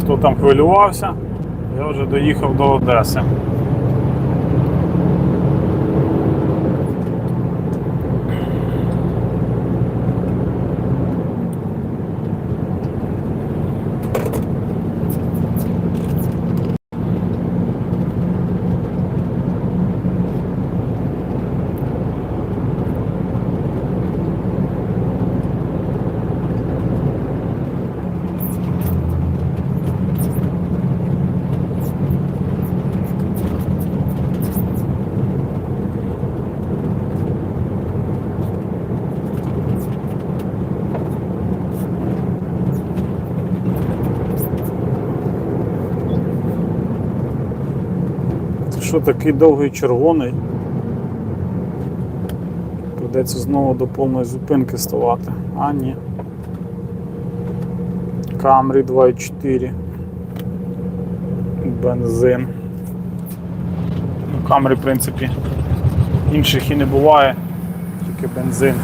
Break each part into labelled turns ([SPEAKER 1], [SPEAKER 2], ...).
[SPEAKER 1] Хто там хвилювався, я вже доїхав до Одеси. Це що такий довгий червоний? Придеться знову до повної зупинки ставати. А, ні. Камрі 2.4. Бензин. Ну, Камрі, в принципі, інших і не буває, тільки бензин.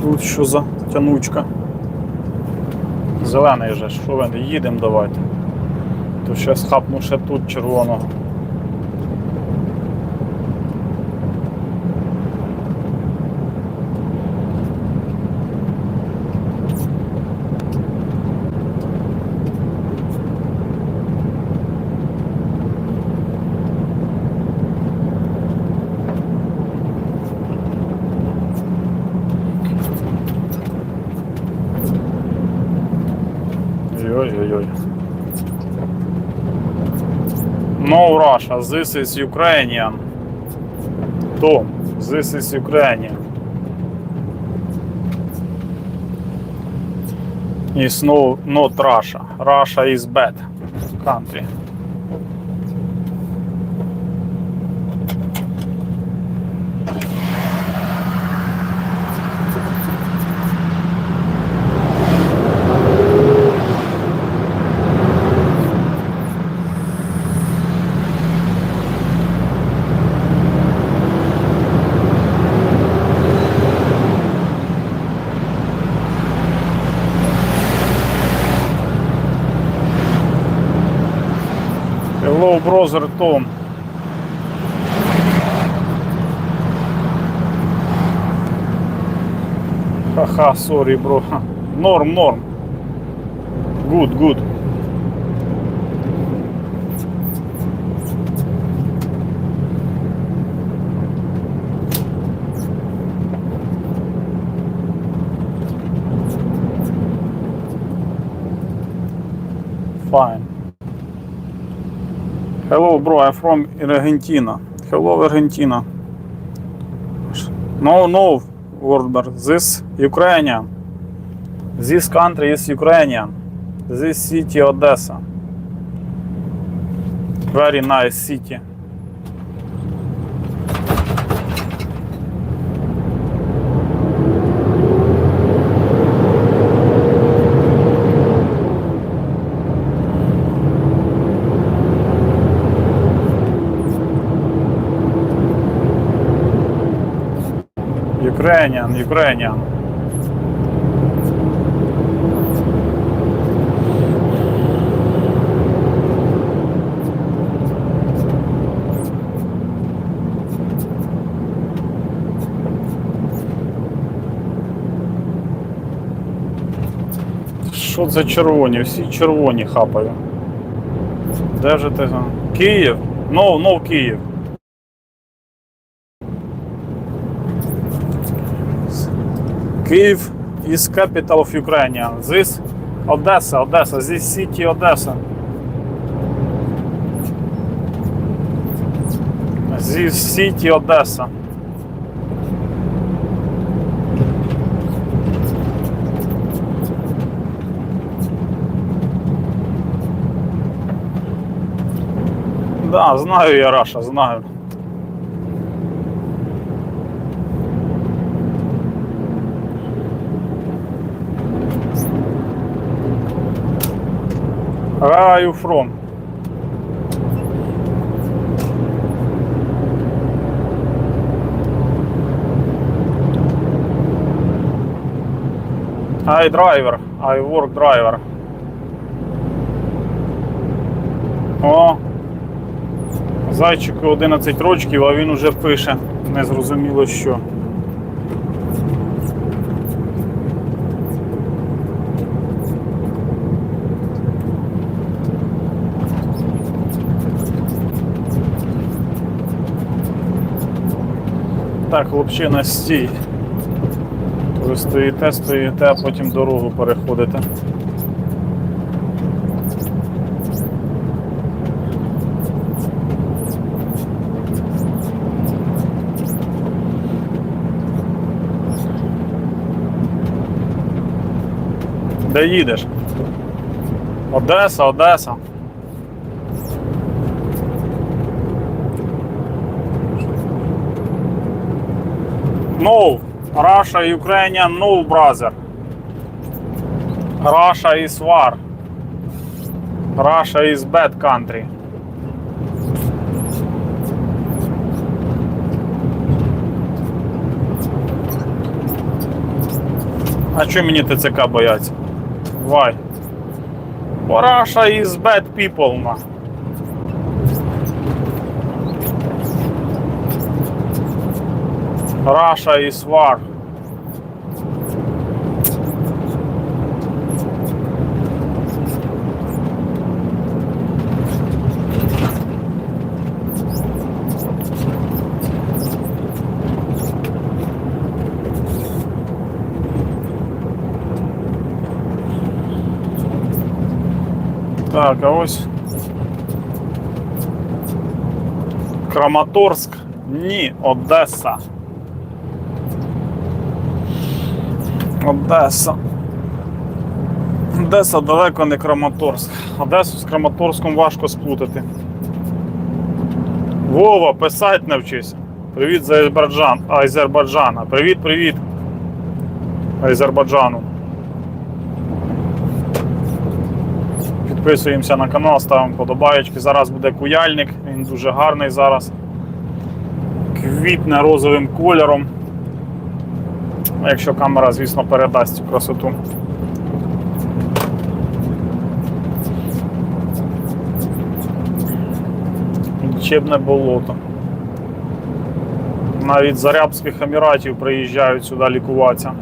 [SPEAKER 1] Тут що за тянучка? Зелений же, що ви, їдемо давайте. То ще схапну ще тут червоного. Ой-ой-ой. No Russia, this is Ukrainian. Tom, this is Ukrainian. Is no not Russia. Russia is bad country. Брозер Том. Tom. Ха-ха, сори, бро. Норм, норм. Good, good. Bro. I'm from Argentina. Hello, Argentina. No, no, Wordberg. This Ukrainian. This country is Ukrainian. This city Odessa. Very nice city. Ukrainian, Ukrainian. Що це червоні? Всі червоні хапаю. Де же ти? там? Київ? No, no, Київ. Is capital of Ukraine. This Odessa, Odessa, this city Odessa. зі Сіті Одеса. Да, знаю я Раша, знаю. Where are you from? I driver, I work driver. О, зайчику 11 рочків, а він уже пише. Незрозуміло що. Так, хлопчина, стій. Ви стоїте, стоїте, а потім дорогу переходите. Де їдеш? Одеса, Одеса. No, Russia, Ukrainian, no brother. Russia is war. Russia is bad country. А чого мені ТЦК бояться? Why? Russia is bad people, Russia is war. Так, а ось. Краматорськ. Ні, Одеса. Одеса. Одеса далеко не Краматорськ. Одесу з Краматорськом важко сплутати. Вова, писать навчись. Привіт з Азербайджан, Азербайджана. Привіт, привіт. Азербайджану. Підписуємося на канал, ставимо подобаєчки. Зараз буде куяльник, він дуже гарний зараз. Квітне розовим кольором. Якщо камера, звісно, передасть цю красоту. Лічебне болото. Навіть з Арабських Еміратів приїжджають сюди лікуватися.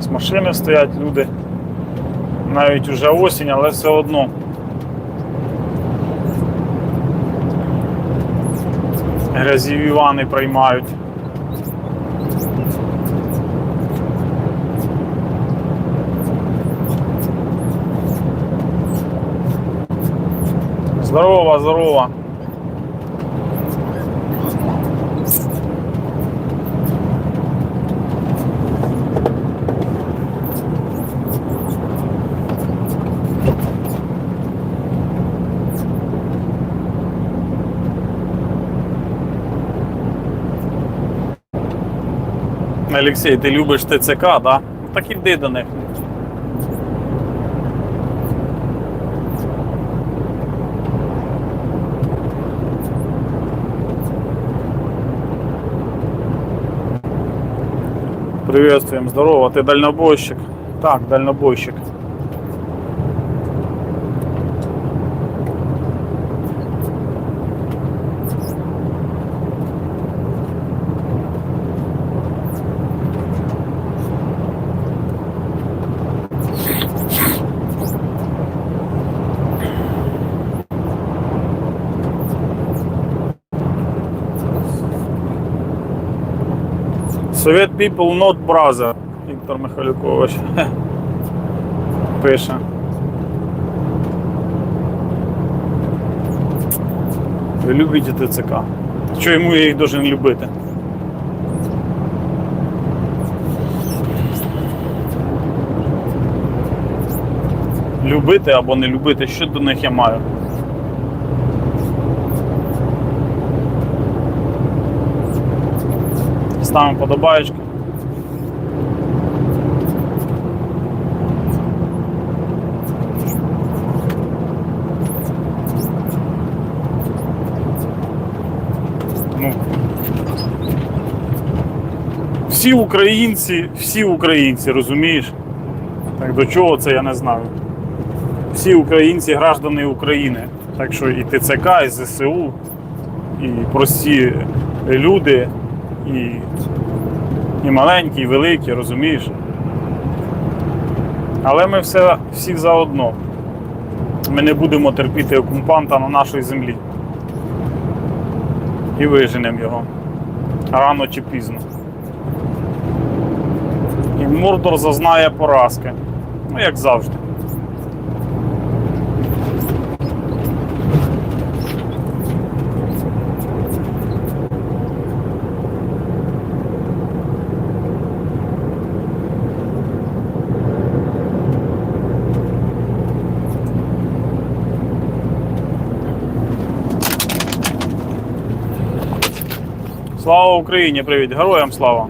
[SPEAKER 1] З машини стоять люди. Навіть уже осінь, але все одно. Грязіві вани приймають. Здорово, здорово. Олексій, ти любиш ТЦК, да? Так іди до них. Приветствуем, здорово, ты дальнобойщик. Так, дальнобойщик. Совет people not brother. Віктор Михайлюкович пише. Ви любите ТЦК. Що йому я їх должен любити? Любити або не любити, що до них я маю? Ставимо подобаєчки. Ну, всі українці, всі українці, розумієш? Так до чого це я не знаю. Всі українці граждани України. Так що і ТЦК, і ЗСУ, і прості люди, і, і маленькі, і великі, розумієш? Але ми все, всі заодно. Ми не будемо терпіти окупанта на нашій землі. І виженемо його. Рано чи пізно. І Мордор зазнає поразки. Ну, як завжди. Слава Україні! Привіт! Героям слава!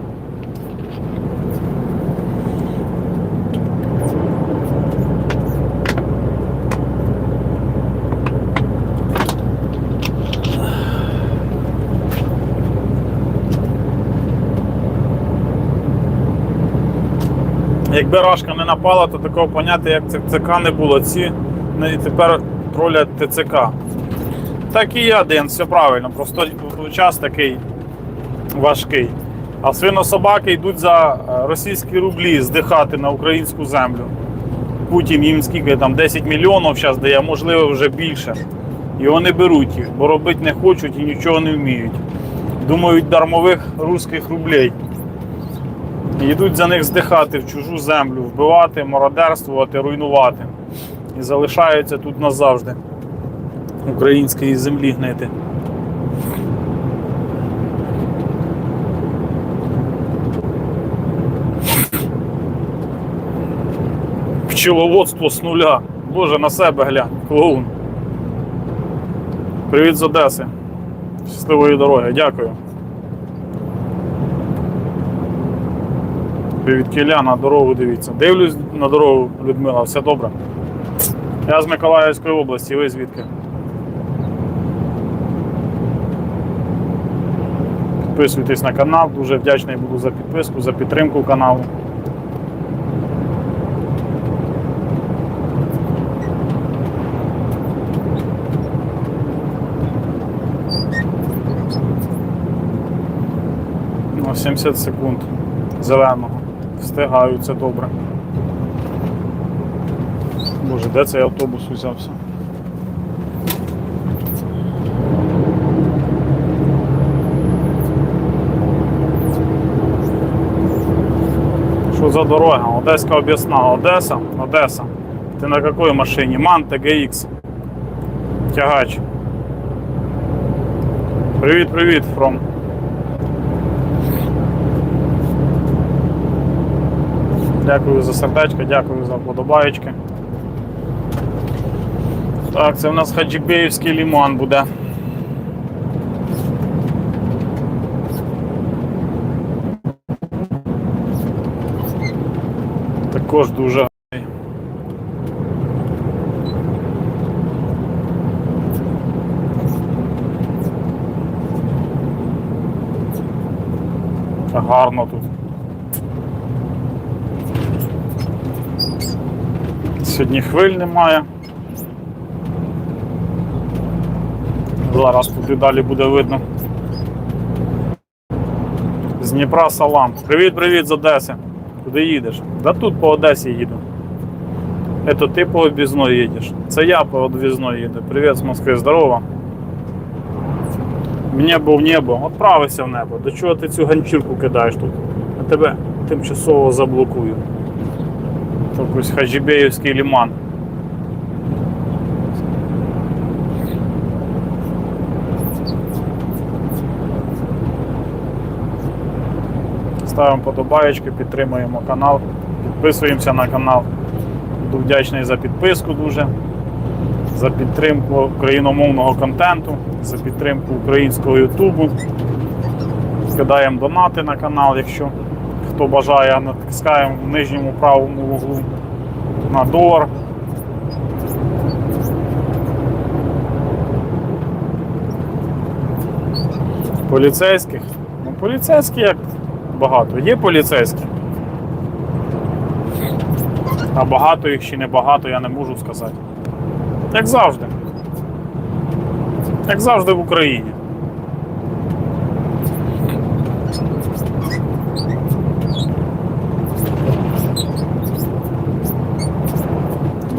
[SPEAKER 1] Якби Рашка не напала, то такого поняття, як ТЦК не було. Ці не- тепер тролять ТЦК. Так і я, Ден, все правильно. Просто час такий важкий. А свинособаки йдуть за е, російські рублі здихати на українську землю. Путін їм скільки там 10 мільйонів зараз дає, можливо, вже більше. І вони беруть їх, бо робити не хочуть і нічого не вміють. Думають дармових руських рублей. Йдуть за них здихати в чужу землю, вбивати, мародерствувати, руйнувати. І залишаються тут назавжди. Української землі гнити. Пчеловодство з нуля. Боже, на себе глянь, клоун. Привіт з Одеси. Щасливої дороги, дякую. Привіт Кіля, на дорогу дивіться. Дивлюсь на дорогу, Людмила, все добре. Я з Миколаївської області, ви звідки? Підписуйтесь на канал, дуже вдячний буду за підписку, за підтримку каналу. Ну, 70 секунд зеленого. Встигаю, це добре. Боже, де цей автобус узявся? Що за дорога? Одеська об'ясна. Одеса? Одеса. Ти на якій машині? Ман TGX. Тягач. Привіт, привіт, Дякую за сердечко, дякую за подобаєчки. Так, це в нас Хаджібеївський ліман буде. Також дуже гарний. Гарно тут. Сьогодні хвиль немає. Зараз туди далі буде видно. З Дніпра салам. Привіт-привіт з Одеси. Куди їдеш? Да тут по Одесі їду. Это ти по об'їзної їдеш. Це я по об'їзної їду. Привіт з Москви, здорово. В небо в небо. Отправися в небо. До чого ти цю ганчірку кидаєш тут? Я тебе тимчасово заблокую якийсь Хаджібеївський ліман. Ставимо подобаєчки, підтримуємо канал, підписуємося на канал. Буду вдячний за підписку дуже, за підтримку україномовного контенту, за підтримку українського Ютубу. Скидаємо донати на канал, якщо хто бажає, натискаємо в нижньому правому углу на долар. Поліцейських. Ну, поліцейські як багато. Є поліцейські. А багато їх чи не багато, я не можу сказати. Як завжди. Як завжди в Україні.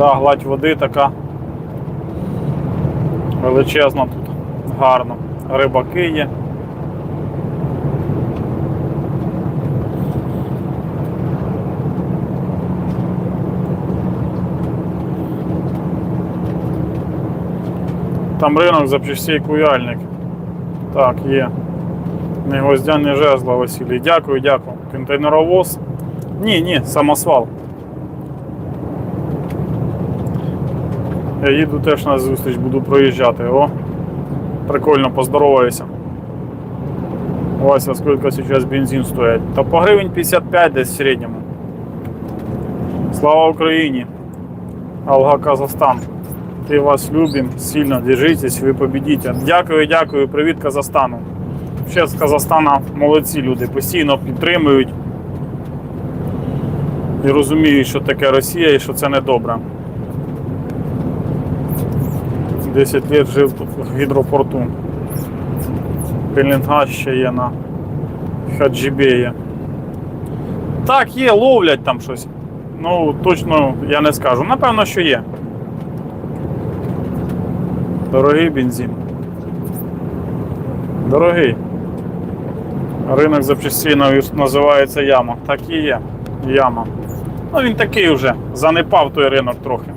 [SPEAKER 1] Да, гладь води така величезна тут, гарно. Рибаки є. Там ринок запчастей куяльник. Так, є. Не гвоздяні жезла Василій. Дякую, дякую. Контейнеровоз. Ні, ні, самосвал. Я їду теж на зустріч, буду проїжджати. О, прикольно, поздороваюся. Вася, сколько сейчас бензин стоит? Та по гривень 55 десь в середньому. Слава Україні! Алга Казахстан. Ти вас любим, сильно держитесь, ви победите. Дякую, дякую, привіт Казахстану. Ще з Казахстана молодці люди, постійно підтримують і розуміють, що таке Росія і що це не добре. 10 років жив тут в гідропорту. Пелінга ще є на Хаджібеї. Так, є, ловлять там щось. Ну, точно я не скажу. Напевно, що є. Дорогий бензин. Дорогий. Ринок запчастей називається Яма. Так і є. Яма. Ну він такий вже. Занепав той ринок трохи.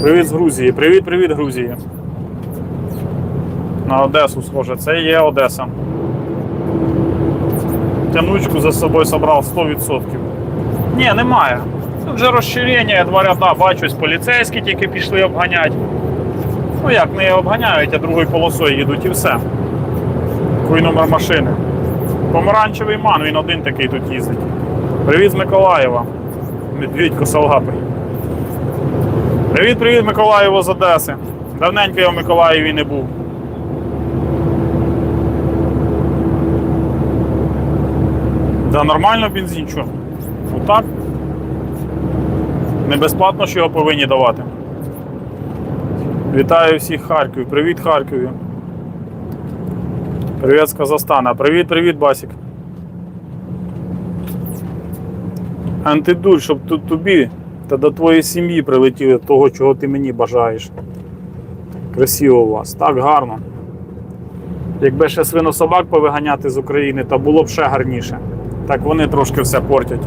[SPEAKER 1] Привіт з Грузії. Привіт, привіт, Грузії. На Одесу схоже. Це є Одеса. Тянучку за собою собрав 100%. Ні, немає. Тут вже розширення, два ряда, бачу, ось поліцейські тільки пішли обганяти. Ну як, не обганяють, а другою полосою їдуть і все. Який номер машини. Помаранчевий ман, він один такий тут їздить. Привіт з Миколаєва. Медвідь косолапий. Привіт, привіт, Миколаєво з Одеси. Давненько я в Миколаєві не був. Да нормально бензин, що? Отак. Не безплатно, що його повинні давати. Вітаю всіх Харків. Привіт Харкові. Привіт з Казахстана. Привіт, привіт, Басік. Антидуль, щоб тут тобі та до твоєї сім'ї прилетіли того, чого ти мені бажаєш. Красиво у вас, так гарно. Якби ще свинособак повиганяти з України, то було б ще гарніше. Так вони трошки все портять.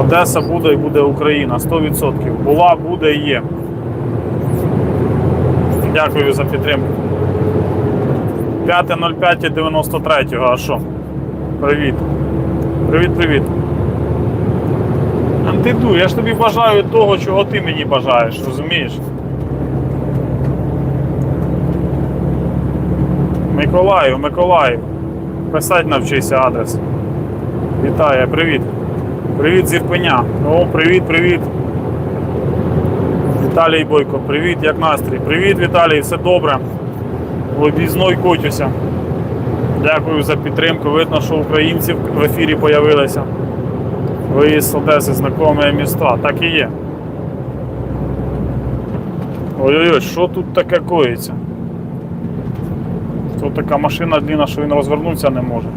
[SPEAKER 1] Одеса буде і буде Україна 100%. Була, буде і є. Дякую за підтримку. 5.05.93. А що? Привіт. Привіт, привіт. Антиду, я ж тобі бажаю того, чого ти мені бажаєш, розумієш? Миколаїв, Миколаїв. Писать навчися адрес. Вітаю, привіт. Привіт з Ірпеня. О, привіт, привіт. Віталій Бойко, привіт, як настрій? Привіт, Віталій, все добре. В об'їзной котюся. Дякую за підтримку. Видно, що українці в ефірі з'явилися. Виїзд з Одеси, знайомі міста. Так і є. Ой-ой-ой, що тут таке коїться? Тут така машина длинна, що він розвернутися не може.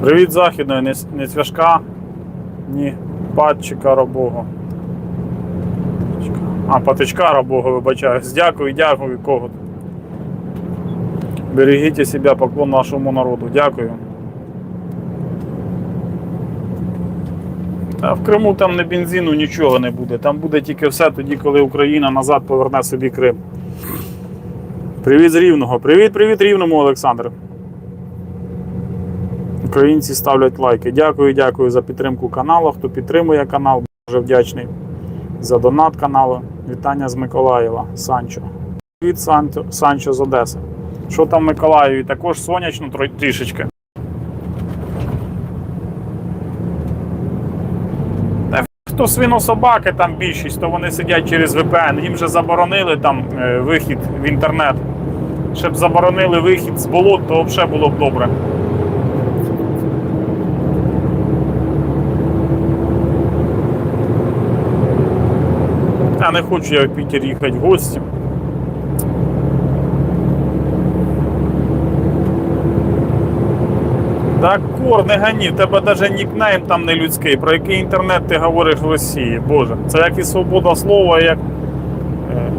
[SPEAKER 1] Привіт західної, не, цвяшка, ні патчика робого. А, патичка робого, вибачаюсь. Дякую, дякую, кого. Берегіть себе, поклон нашому народу. Дякую. Та в Криму там не бензину, нічого не буде. Там буде тільки все тоді, коли Україна назад поверне собі Крим. Привіт з Рівного. Привіт, привіт Рівному, Олександр. Українці ставлять лайки. Дякую, дякую за підтримку каналу. Хто підтримує канал, дуже вдячний за донат каналу. Вітання з Миколаєва, Санчо. Привіт, Санчо, Санчо з Одеси. Що там в Миколаєві? Також сонячно трішечки. Та Хто свинособаки там більшість, то вони сидять через VPN. Їм же заборонили там е, вихід в інтернет. Щоб заборонили вихід з болот, то взагалі було б добре. Та не хочу я в Пітер їхати в гості. Так, кор, не гані, тебе навіть нікнейм там не людський. Про який інтернет ти говориш в Росії? Боже, це як і свобода слова, як е,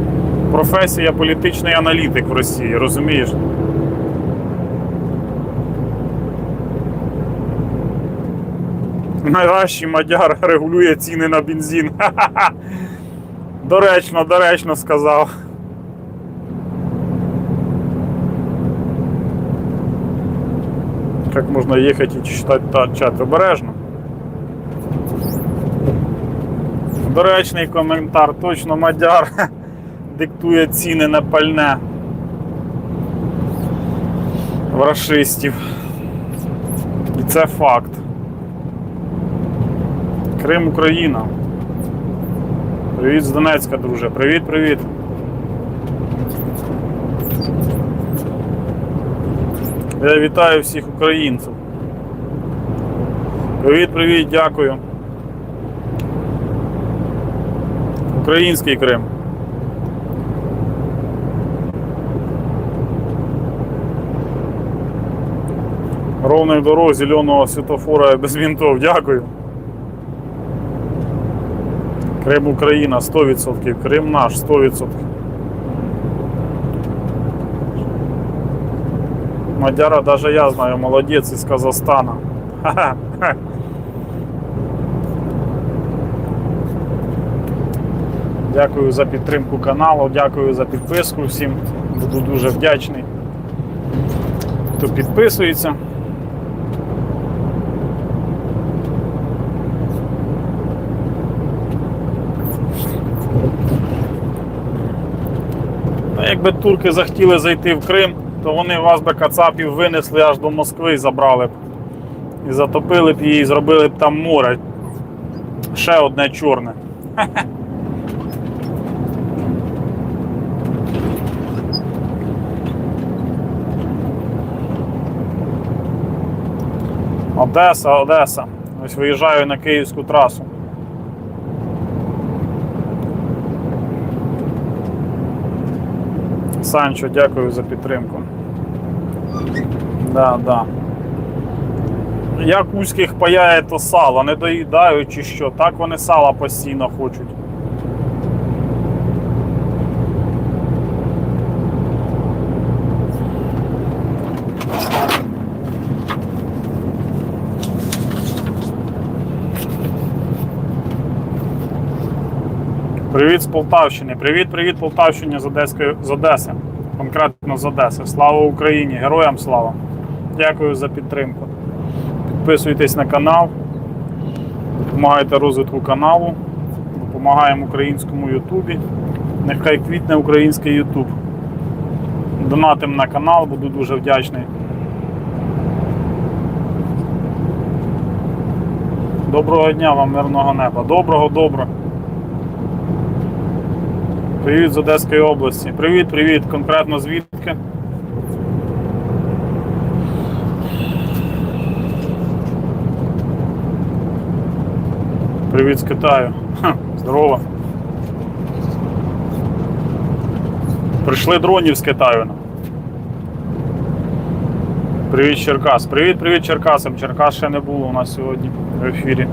[SPEAKER 1] професія політичний аналітик в Росії, розумієш? Найкращий мадяр регулює ціни на бензин. Ха-ха-ха. Доречно, доречно сказав. Как можно ехать и читать та- чат обережно. Доречний коментар, точно мадяр диктує ціни на пальне в рашистів. І це факт. Крим Україна. Привіт з Донецька, друже. Привіт, привіт. Я вітаю всіх українців. Привіт, привіт, дякую. Український Крим. Ровних дорог, зеленого світофора без вінтов. Дякую. Крим Україна 100%. Крим наш 100%. Мадяра даже я знаю, молодець із Казахстана. Дякую за підтримку каналу, дякую за підписку всім. Буду дуже вдячний, хто підписується. Якби турки захотіли зайти в Крим, то вони вас би кацапів винесли аж до Москви і забрали б. І затопили б її, і зробили б там море. Ще одне чорне. Одеса, Одеса. Ось виїжджаю на київську трасу. Санчо, дякую за підтримку. Да, да. Як узьких паяє то сало, не доїдають чи що. Так вони сала постійно хочуть. Привіт з Полтавщини. Привіт, привіт, Полтавщині з Одеської з Одеси. Конкретно з Одеси. Слава Україні! Героям слава! Дякую за підтримку. Підписуйтесь на канал, допомагайте розвитку каналу, допомагаємо українському Ютубі. Нехай квітне український Ютуб. Донатим на канал, буду дуже вдячний. Доброго дня вам, мирного неба. Доброго, доброго. Привіт з Одеської області. Привіт, привіт. Конкретно звідки? Привіт з Китаю. Ха, здорово. Прийшли дронів з Китаю. Привіт, Черкас. Привіт, привіт, Черкасам. Черкас ще не було у нас сьогодні в ефірі.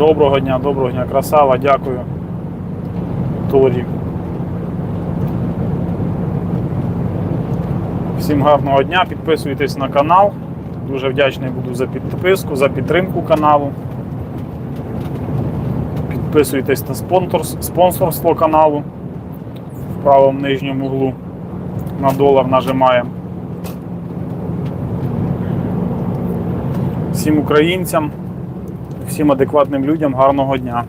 [SPEAKER 1] Доброго дня, доброго дня, красава, дякую. Торі. Всім гарного дня, підписуйтесь на канал. Дуже вдячний буду за підписку, за підтримку каналу. Підписуйтесь на спонсор- спонсорство каналу в правому нижньому углу. На долар нажимаємо. Всім українцям, всім адекватним людям гарного дня.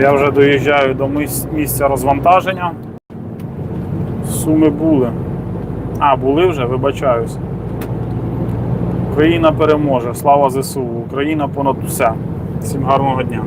[SPEAKER 1] Я вже доїжджаю до місця розвантаження. Суми були. А, були вже, вибачаюсь. Україна переможе. Слава ЗСУ. Україна понад усе. Всім гарного дня.